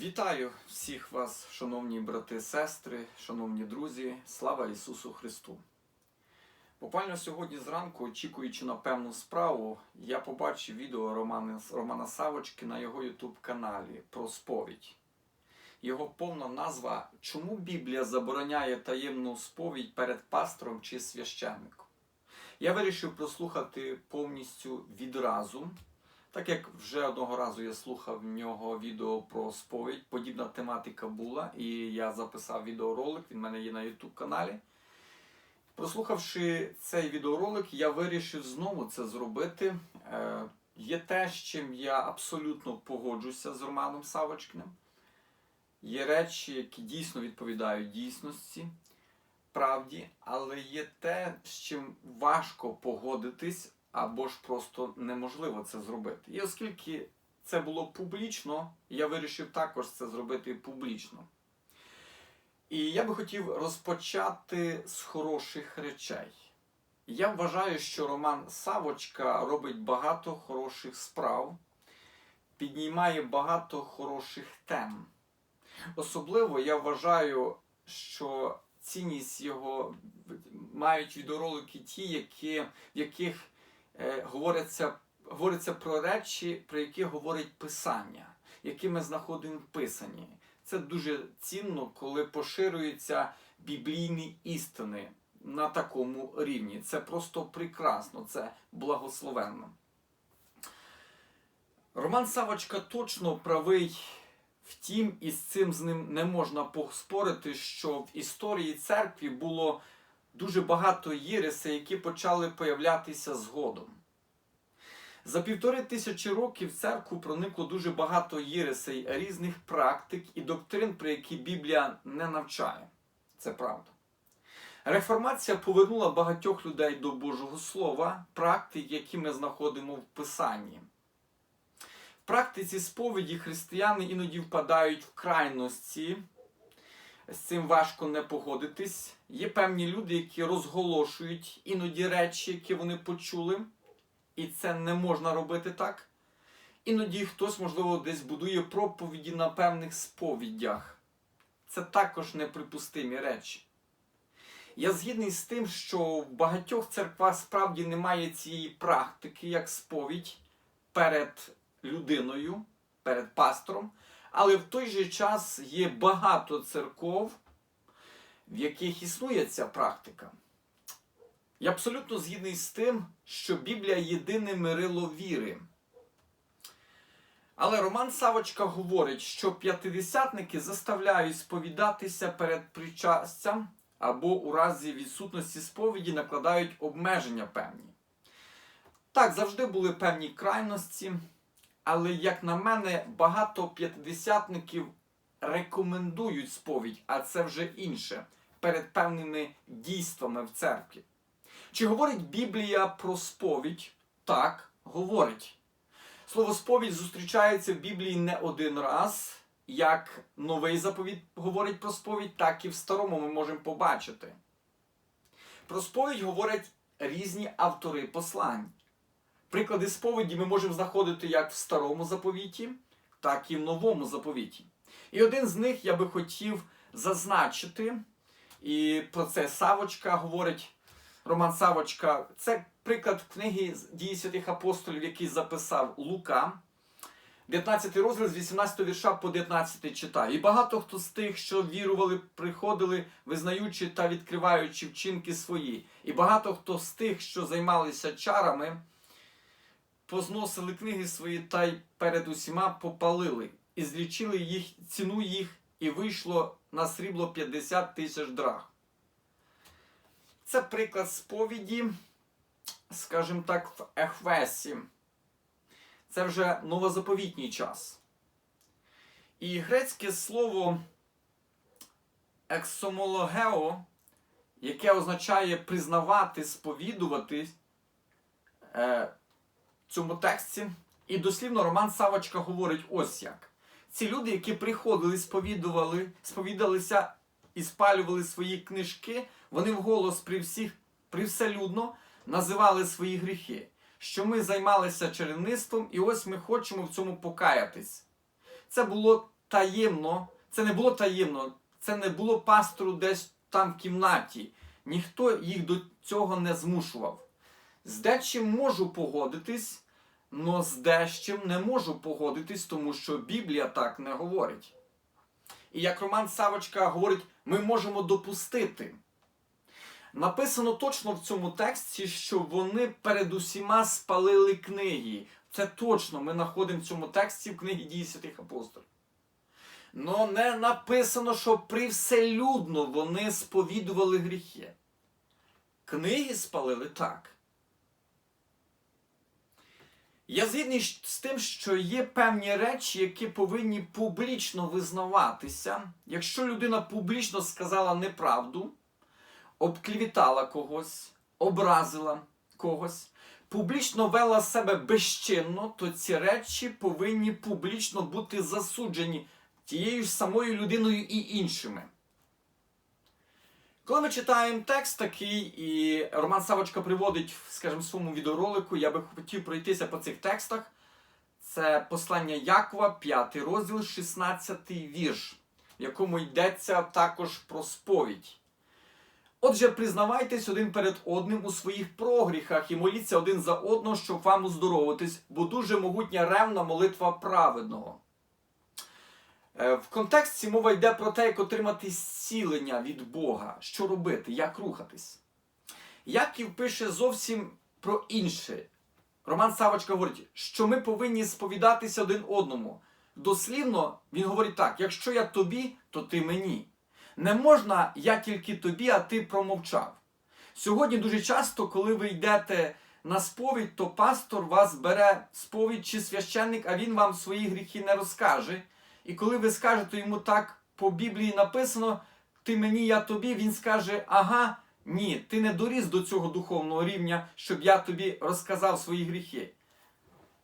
Вітаю всіх вас, шановні брати, сестри, шановні друзі, слава Ісусу Христу! Буквально сьогодні зранку, очікуючи на певну справу, я побачив відео Романа, Романа Савочки на його YouTube каналі про сповідь. Його повна назва Чому Біблія забороняє таємну сповідь перед пастором чи священником? Я вирішив прослухати повністю відразу. Так як вже одного разу я слухав в нього відео про сповідь, подібна тематика була, і я записав відеоролик, він в мене є на YouTube каналі. Прослухавши цей відеоролик, я вирішив знову це зробити. Е, є те, з чим я абсолютно погоджуся з Романом Савочкиним. Є речі, які дійсно відповідають дійсності, правді, але є те, з чим важко погодитись, або ж просто неможливо це зробити. І оскільки це було публічно, я вирішив також це зробити публічно. І я би хотів розпочати з хороших речей. Я вважаю, що Роман Савочка робить багато хороших справ, піднімає багато хороших тем. Особливо я вважаю, що цінність його мають відеоролики ті, які, в яких говориться, говориться про речі, про які говорить Писання, які ми знаходимо в Писанні. Це дуже цінно, коли поширюються біблійні істини на такому рівні. Це просто прекрасно, це благословенно. Роман Савочка точно правий. Втім, і з цим з ним не можна поспорити, що в історії церкві було дуже багато єресей, які почали появлятися згодом. За півтори тисячі років в церкву проникло дуже багато єресей, різних практик і доктрин, про які Біблія не навчає. Це правда. Реформація повернула багатьох людей до Божого Слова, практик, які ми знаходимо в Писанні. В практиці сповіді християни іноді впадають в крайності. З цим важко не погодитись. Є певні люди, які розголошують іноді речі, які вони почули, і це не можна робити так. Іноді хтось, можливо, десь будує проповіді на певних сповідях. Це також неприпустимі речі. Я згідний з тим, що в багатьох церквах справді немає цієї практики, як сповідь перед людиною, перед пастором, але в той же час є багато церков, в яких існує ця практика. Я абсолютно згідний з тим, що Біблія єдине мирило віри. Але Роман Савочка говорить, що п'ятидесятники заставляють сповідатися перед причастям або у разі відсутності сповіді накладають обмеження певні. Так, завжди були певні крайності, але, як на мене, багато п'ятидесятників рекомендують сповідь, а це вже інше, перед певними дійствами в церкві. Чи говорить Біблія про сповідь? Так, говорить. Слово сповідь зустрічається в Біблії не один раз. Як новий заповіт говорить про сповідь, так і в старому ми можемо побачити. Про сповідь говорять різні автори послань. Приклади сповіді ми можемо знаходити як в старому заповіті, так і в новому заповіті. І один з них я би хотів зазначити, і про це Савочка говорить Роман Савочка. Це приклад книги дії святих апостолів, який записав Лука. 19 розділ з 18 вірша по 19 читаю. І багато хто з тих, що вірували, приходили, визнаючи та відкриваючи вчинки свої. І багато хто з тих, що займалися чарами, позносили книги свої та й перед усіма попалили, і злічили їх, ціну їх, і вийшло на срібло 50 тисяч драх. Це приклад сповіді, скажімо так, в Ехвесі. Це вже новозаповітній час. І грецьке слово ексомологео, яке означає признавати, сповідувати е, цьому тексті. І дослівно Роман Савочка говорить ось як. Ці люди, які приходили, сповідували, сповідалися і спалювали свої книжки, вони вголос при всіх привселюдно називали свої гріхи що ми займалися чарівництвом, і ось ми хочемо в цьому покаятись. Це було таємно, це не було таємно, це не було пастору десь там в кімнаті. Ніхто їх до цього не змушував. З дечим можу погодитись, але з дещим не можу погодитись, тому що Біблія так не говорить. І як Роман Савочка говорить, ми можемо допустити. Написано точно в цьому тексті, що вони перед усіма спалили книги. Це точно ми знаходимо в цьому тексті в книгі дії святих апостолів. Но не написано, що привселюдно вони сповідували гріхи. Книги спалили так. Я згідний з тим, що є певні речі, які повинні публічно визнаватися. Якщо людина публічно сказала неправду, обклівітала когось, образила когось, публічно вела себе безчинно, то ці речі повинні публічно бути засуджені тією ж самою людиною і іншими. Коли ми читаємо текст такий, і Роман Савочка приводить, скажімо, своєму відеоролику, я би хотів пройтися по цих текстах. Це послання Якова, 5 розділ, 16 вірш, в якому йдеться також про сповідь. Отже, признавайтесь один перед одним у своїх прогріхах і моліться один за одного, щоб вам оздоровитись, бо дуже могутня ревна молитва праведного. Е, В контексті мова йде про те, як отримати зцілення від Бога, що робити, як рухатись. Яків пише зовсім про інше. Роман Савочка говорить, що ми повинні сповідатися один одному. Дослівно він говорить так: якщо я тобі, то ти мені. Не можна я тільки тобі, а ти промовчав. Сьогодні дуже часто, коли ви йдете на сповідь, то пастор вас бере сповідь чи священник, а він вам свої гріхи не розкаже. І коли ви скажете йому так по Біблії написано, ти мені, я тобі, він скаже, ага, ні, ти не доріс до цього духовного рівня, щоб я тобі розказав свої гріхи.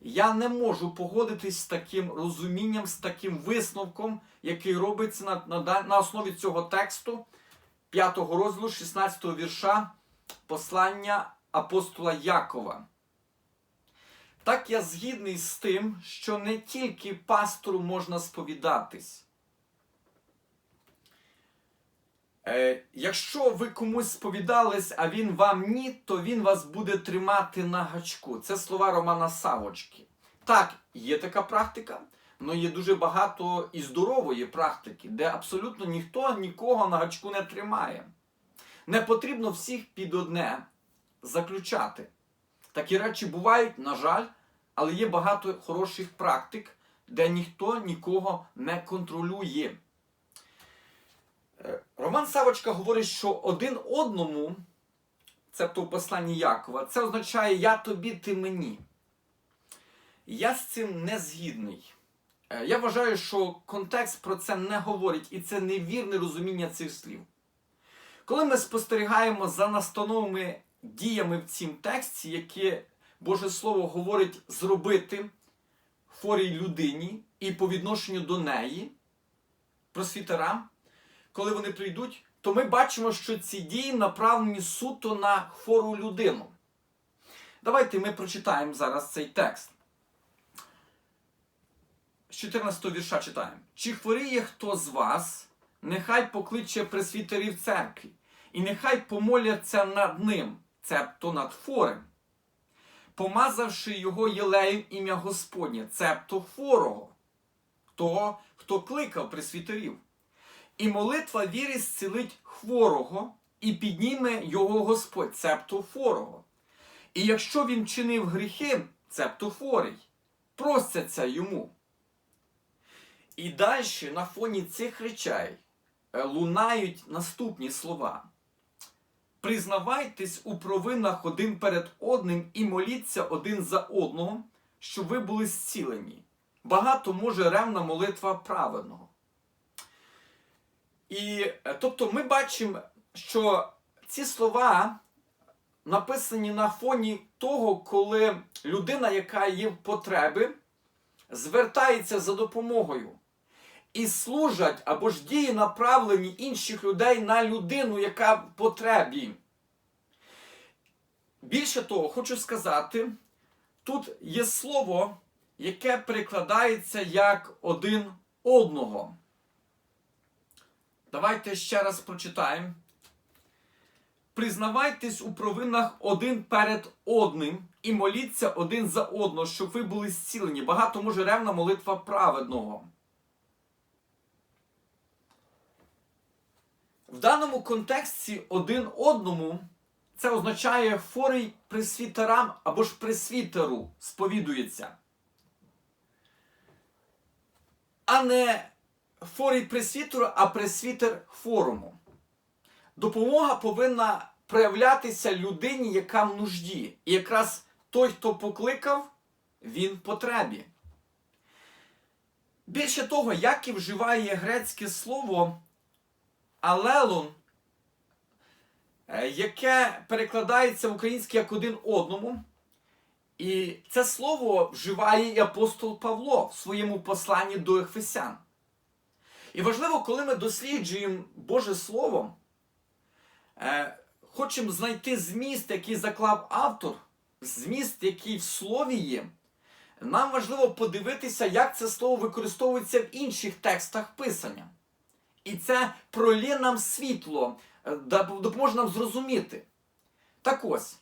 Я не можу погодитись з таким розумінням, з таким висновком, який робиться на, на, на основі цього тексту 5 розділу 16 вірша послання апостола Якова. Так я згідний з тим, що не тільки пастору можна сповідатись. Е, якщо ви комусь сповідались, а він вам ні, то він вас буде тримати на гачку. Це слова Романа Савочки. Так, є така практика, але є дуже багато і здорової практики, де абсолютно ніхто нікого на гачку не тримає. Не потрібно всіх під одне заключати. Такі речі бувають, на жаль, але є багато хороших практик, де ніхто нікого не контролює. Е, Роман Савочка говорить, що один одному, цебто в посланні Якова, це означає я тобі, ти мені. Я з цим не згідний. Е, Я вважаю, що контекст про це не говорить, і це невірне розуміння цих слів. Коли ми спостерігаємо за настановими діями в цім тексті, які Боже Слово говорить зробити хворій людині і по відношенню до неї, просвітерам, коли вони прийдуть, то ми бачимо, що ці дії направлені суто на хвору людину. Давайте ми прочитаємо зараз цей текст. З 14 вірша читаємо. Чи хворіє хто з вас, нехай покличе пресвітерів церкві, і нехай помоляться над ним, цебто над хворим, помазавши його єлеєм ім'я Господнє, цебто хворого, того, хто кликав пресвітерів. І молитва віри зцілить хворого, і підніме його Господь, цебто хворого. І якщо він чинив гріхи, цебто хворий, простяться йому. І далі на фоні цих речей е, лунають наступні слова. Признавайтесь у провинах один перед одним і моліться один за одного, щоб ви були зцілені. Багато може ревна молитва праведного. І е, тобто ми бачимо, що ці слова написані на фоні того, коли людина, яка є в потребі, звертається за допомогою. І служать або ж дії направлені інших людей на людину, яка в потребі. Більше того, хочу сказати, тут є слово, яке перекладається як один одного. Давайте ще раз прочитаємо. Признавайтесь у провинах один перед одним і моліться один за одного, щоб ви були зцілені. Багато може ревна молитва праведного. В даному контексті один одному це означає форий пресвітерам або ж пресвітеру сповідується. А не форий пресвітеру, а пресвітер форуму. Допомога повинна проявлятися людині, яка в нужді. І якраз той, хто покликав, він в потребі. Більше того, Яків вживає грецьке слово алелон, е, яке перекладається в українське як один одному. І це слово вживає і апостол Павло в своєму посланні до Ефесян. І важливо, коли ми досліджуємо Боже Слово, е, хочемо знайти зміст, який заклав автор, зміст, який в слові є, нам важливо подивитися, як це слово використовується в інших текстах Писання. І це пролє нам світло, е, допоможе нам зрозуміти. Так ось,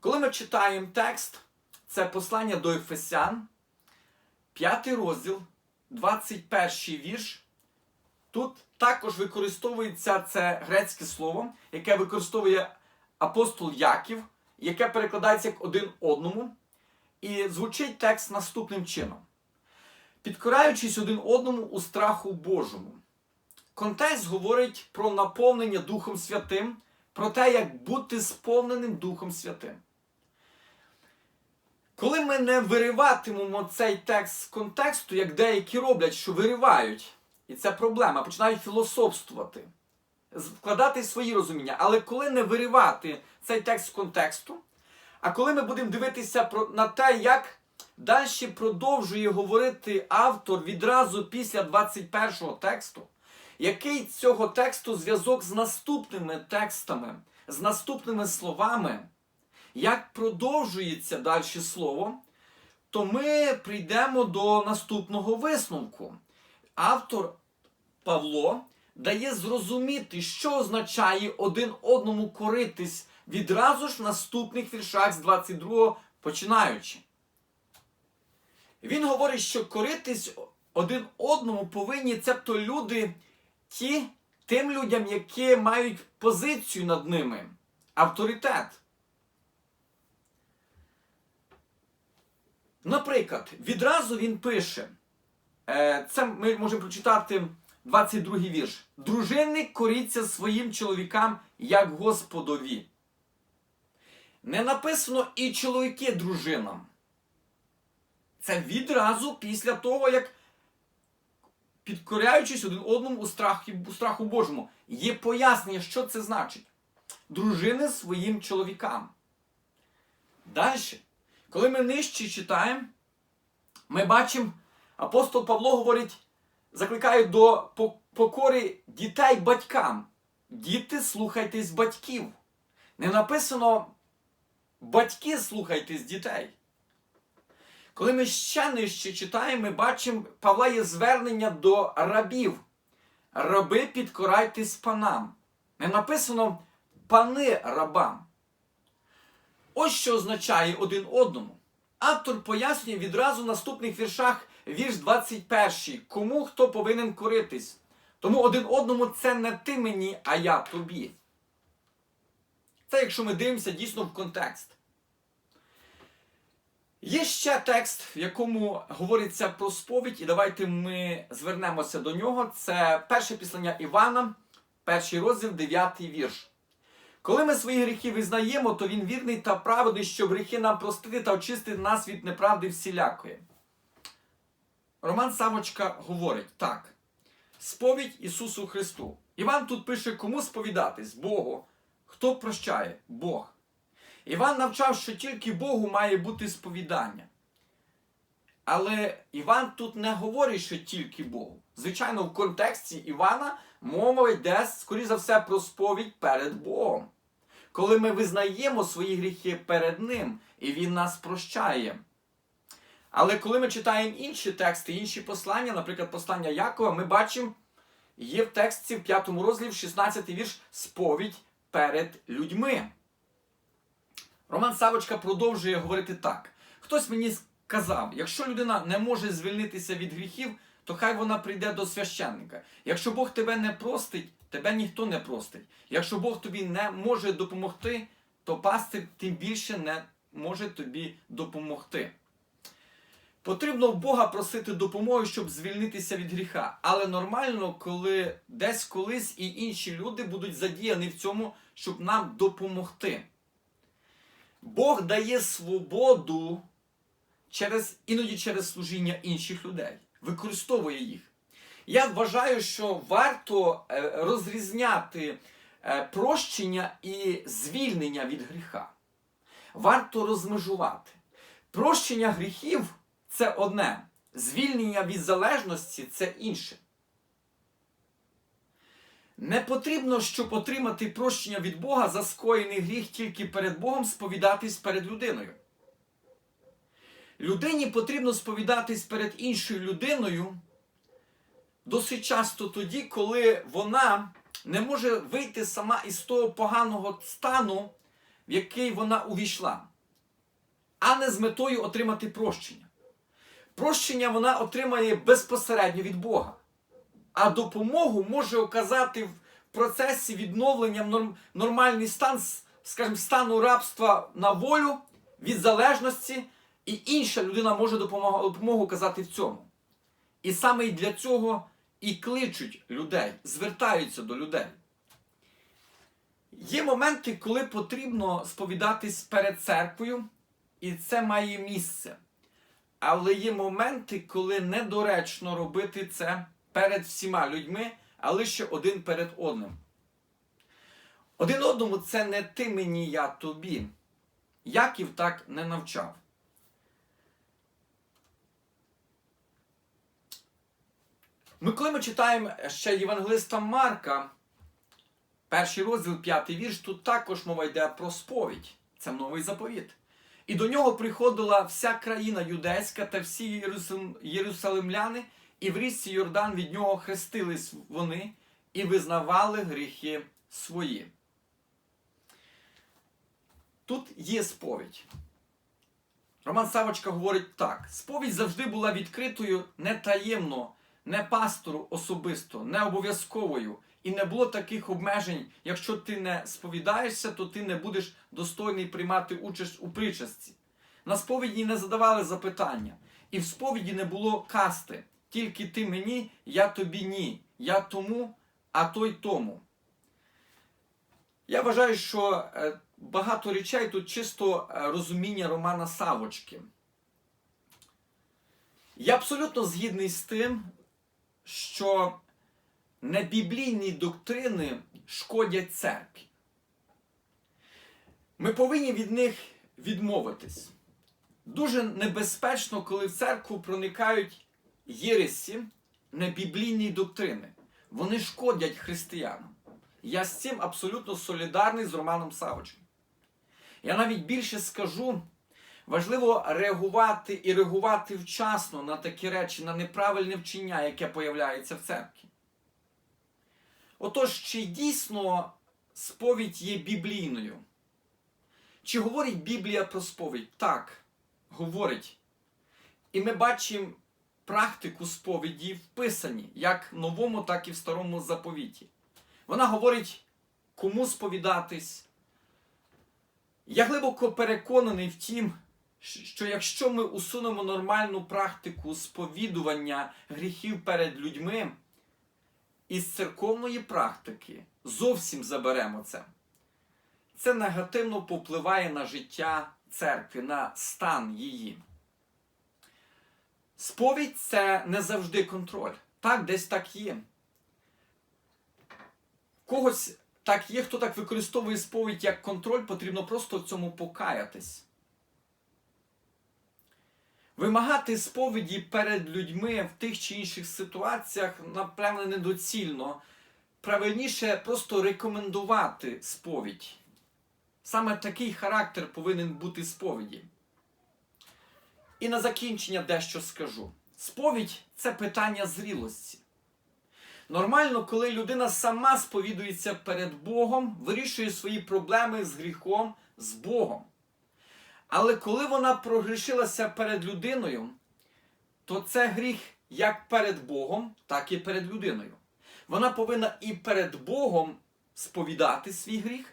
коли ми читаємо текст, це послання до Ефесян, 5 розділ, 21 вірш. Тут також використовується це грецьке слово, яке використовує апостол Яків, яке перекладається як один одному. І звучить текст наступним чином: підкораючись один одному у страху Божому. Контекст говорить про наповнення Духом Святим, про те, як бути сповненим Духом Святим. Коли ми не вириватимемо цей текст з контексту, як деякі роблять, що виривають, і це проблема, починають філософствувати, вкладати свої розуміння. Але коли не виривати цей текст з контексту, а коли ми будемо дивитися на те, як далі продовжує говорити автор відразу після 21 го тексту, який цього тексту зв'язок з наступними текстами, з наступними словами, як продовжується далі слово, то ми прийдемо до наступного висновку. Автор Павло дає зрозуміти, що означає один одному коритись відразу ж в наступних віршах з 22 починаючи. Він говорить, що коритись один одному повинні цебто люди, ті, тим людям, які мають позицію над ними, авторитет. Наприклад, відразу він пише, е, це ми можемо прочитати 22 вірш. Дружини коріться своїм чоловікам, як Господові. Не написано і чоловіки дружинам. Це відразу після того, як підкоряючись один одному у страху, у страху Божому. Є пояснення, що це значить. Дружини своїм чоловікам. Далі, коли ми нижче читаємо, ми бачимо, апостол Павло говорить, закликає до по- покори дітей батькам. Діти, слухайтесь батьків. Не написано батьки слухайтесь дітей. Коли ми ще нижче читаємо, ми бачимо, Павла є звернення до рабів. Раби, підкорайтесь панам. Не написано пани рабам. Ось що означає один одному. Автор пояснює відразу в наступних віршах вірш 21. Кому хто повинен коритись. Тому один одному це не ти мені, а я тобі. Це якщо ми дивимося дійсно в контекст. Є ще текст, в якому говориться про сповідь, і давайте ми звернемося до нього. Це перше післання Івана, перший розділ, 9 вірш. Коли ми свої гріхи визнаємо, то він вірний та праведний, щоб гріхи нам простити та очистити нас від неправди всілякої. Роман Самочка говорить так: сповідь Ісусу Христу. Іван тут пише, кому сповідатись Богу. Хто прощає? Бог. Іван навчав, що тільки Богу має бути сповідання. Але Іван тут не говорить, що тільки Богу. Звичайно, в контексті Івана мова йде, скоріш за все, про сповідь перед Богом. Коли ми визнаємо свої гріхи перед Ним, і Він нас прощає. Але коли ми читаємо інші тексти, інші послання, наприклад, послання Якова, ми бачимо, є в тексті в 5 розділі, 16 вірш, сповідь перед людьми. Роман Савочка продовжує говорити так. Хтось мені сказав, якщо людина не може звільнитися від гріхів, то хай вона прийде до священника. Якщо Бог тебе не простить, тебе ніхто не простить. Якщо Бог тобі не може допомогти, то пастир тим більше не може тобі допомогти. Потрібно в Бога просити допомоги, щоб звільнитися від гріха. Але нормально, коли десь колись і інші люди будуть задіяні в цьому, щоб нам допомогти. Бог дає свободу через, іноді через служіння інших людей, використовує їх. Я вважаю, що варто е, розрізняти е, прощення і звільнення від гріха. Варто розмежувати. Прощення гріхів це одне, звільнення від залежності це інше. Не потрібно, щоб отримати прощення від Бога за скоєний гріх тільки перед Богом сповідатись перед людиною. Людині потрібно сповідатись перед іншою людиною досить часто тоді, коли вона не може вийти сама із того поганого стану, в який вона увійшла, а не з метою отримати прощення. Прощення вона отримає безпосередньо від Бога а допомогу може оказати в процесі відновлення в норм- нормальний стан, скажімо, стану рабства на волю від залежності, і інша людина може допомогу оказати в цьому. І саме для цього і кличуть людей, звертаються до людей. Є моменти, коли потрібно сповідатись перед церквою, і це має місце. Але є моменти, коли недоречно робити це перед всіма людьми, а лише один перед одним. Один одному це не ти мені, я тобі. Яків так не навчав. Ми коли ми читаємо ще Євангелиста Марка, перший розділ, п'ятий вірш, тут також мова йде про сповідь. Це новий заповіт. І до нього приходила вся країна юдейська та всі єрусалимляни, і в річці Йордан від нього хрестились вони і визнавали гріхи свої. Тут є сповідь. Роман Савочка говорить так: сповідь завжди була відкритою не таємно, не пастору особисто, не обов'язковою. І не було таких обмежень. Якщо ти не сповідаєшся, то ти не будеш достойний приймати участь у причасті. На сповіді не задавали запитання, і в сповіді не було касти. Тільки ти мені, я тобі ні. Я тому, а той тому. Я вважаю, що е, багато речей тут чисто е, розуміння Романа Савочки. Я абсолютно згідний з тим, що небіблійні доктрини шкодять церкві. Ми повинні від них відмовитись. Дуже небезпечно, коли в церкву проникають єресі, небіблійні доктрини. Вони шкодять християнам. Я з цим абсолютно солідарний з Романом Савичем. Я навіть більше скажу, важливо реагувати і реагувати вчасно на такі речі, на неправильне вчення, яке появляється в церкві. Отож, чи дійсно сповідь є біблійною? Чи говорить Біблія про сповідь? Так, говорить. І ми бачимо практику сповіді вписані як в новому, так і в старому заповіті. Вона говорить, кому сповідатись. Я глибоко переконаний в тім, що якщо ми усунемо нормальну практику сповідування гріхів перед людьми, із церковної практики зовсім заберемо це. Це негативно попливає на життя церкви, на стан її. Сповідь це не завжди контроль. Так, десь так є. Когось так є, хто так використовує сповідь як контроль, потрібно просто в цьому покаятись. Вимагати сповіді перед людьми в тих чи інших ситуаціях, напевне, недоцільно. Правильніше просто рекомендувати сповідь. Саме такий характер повинен бути сповіді. І на закінчення дещо скажу. Сповідь це питання зрілості. Нормально, коли людина сама сповідується перед Богом, вирішує свої проблеми з гріхом, з Богом. Але коли вона прогрішилася перед людиною, то це гріх як перед Богом, так і перед людиною. Вона повинна і перед Богом сповідати свій гріх,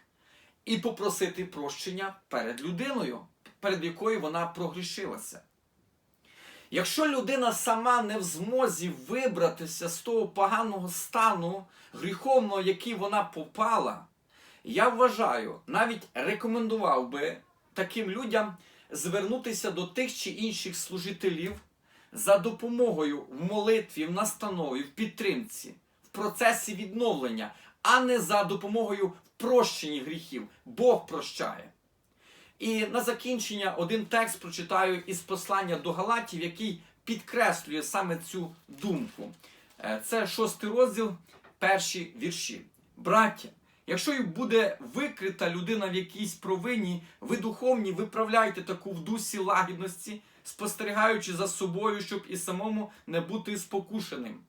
і попросити прощення перед людиною, перед якою вона прогрішилася. Якщо людина сама не в змозі вибратися з того поганого стану гріховного, який вона попала, я вважаю, навіть рекомендував би таким людям звернутися до тих чи інших служителів за допомогою в молитві, в настанові, в підтримці, в процесі відновлення, а не за допомогою в прощенні гріхів. Бог прощає. І на закінчення один текст прочитаю із послання до Галатів, який підкреслює саме цю думку. Е, Це шостий розділ, перші вірші. Браття, якщо й буде викрита людина в якійсь провині, ви духовні виправляйте таку в дусі лагідності, спостерігаючи за собою, щоб і самому не бути спокушеним.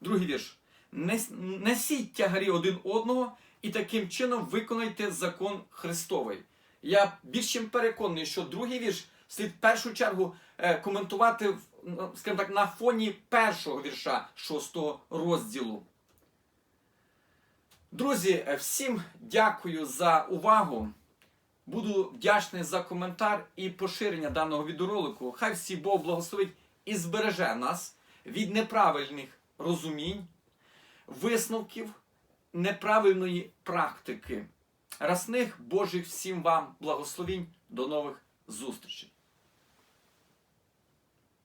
Другий вірш. «Не- Несіть тягарі один одного і таким чином виконайте закон Христовий. Я більш чим переконаний, що другий вірш слід в першу чергу е, коментувати скажімо так, на фоні першого вірша шостого розділу. Друзі, е, всім дякую за увагу. Буду вдячний за коментар і поширення даного відеоролику. Хай всі Бог благословить і збереже нас від неправильних розумінь, висновків, неправильної практики. Расних Божих всім вам благословінь. До нових зустрічей.